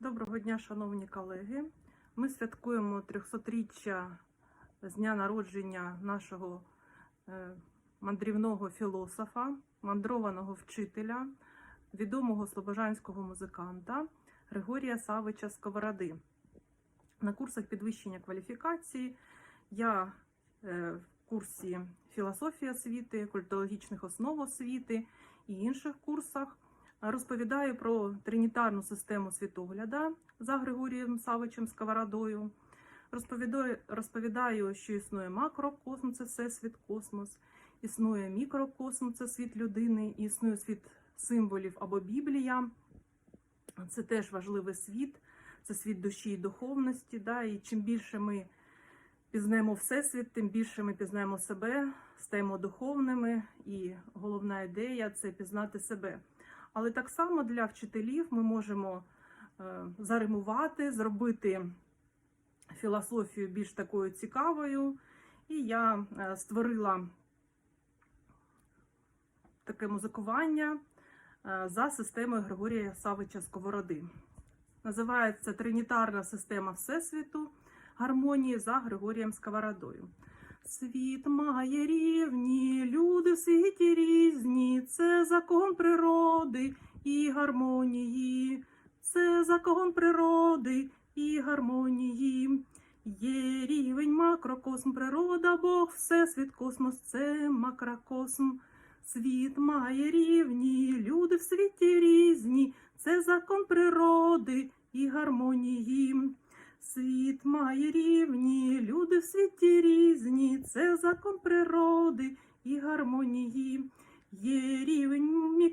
Доброго дня, шановні колеги. Ми святкуємо 300-річчя з дня народження нашого е, мандрівного філософа, мандрованого вчителя, відомого слобожанського музиканта Григорія Савича Сковороди. На курсах підвищення кваліфікації я е, в курсі філософії освіти, культурологічних основ освіти і інших курсах розповідаю про тринітарну систему світогляда за Григорієм Савичем Сковородою. Розповідаю, розповідаю, що існує макрокосм, це всесвіт космос, існує мікрокосм, це світ людини, існує світ символів або Біблія. Це теж важливий світ, це світ душі і духовності. Да? І чим більше ми пізнаємо Всесвіт, тим більше ми пізнаємо себе, стаємо духовними, і головна ідея це пізнати себе. Але так само для вчителів ми можемо е, заримувати, зробити філософію більш такою цікавою. І я е, створила таке музикування е, за системою Григорія Савича Сковороди. Називається Тринітарна система Всесвіту гармонії за Григорієм Сковородою. Світ має рівні, люди в світі різні, це закон природи і гармонії, це закон природи і гармонії. Є рівень макрокосм, природа, Бог, всесвіт, космос, це макрокосм. Світ має рівні, люди в світі різні, це закон природи і гармонії. Світ має рівні, люди в світі різні, це закон природи і гармонії.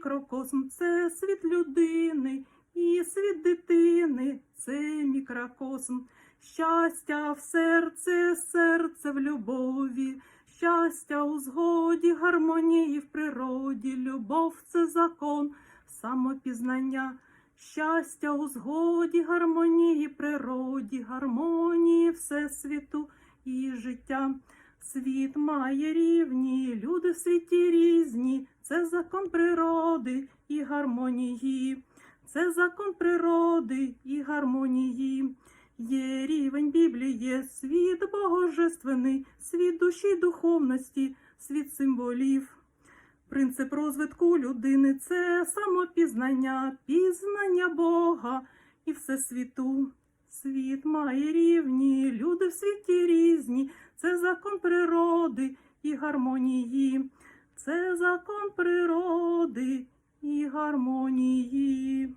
Мікрокосм, це світ людини, і світ дитини, це мікрокосм. Щастя в серце, серце в любові, щастя у згоді, гармонії в природі, любов це закон, самопізнання. Щастя у згоді, гармонії природі, гармонії всесвіту і життя. Світ має рівні, люди в світі різні, це закон природи і гармонії, це закон природи і гармонії. Є рівень Біблії, світ божественний, світ душі духовності, світ символів. Принцип розвитку людини це самопізнання, пізнання Бога і всесвіту. Світ має рівні, люди в світі різні, це закон природи і гармонії, це закон природи і гармонії.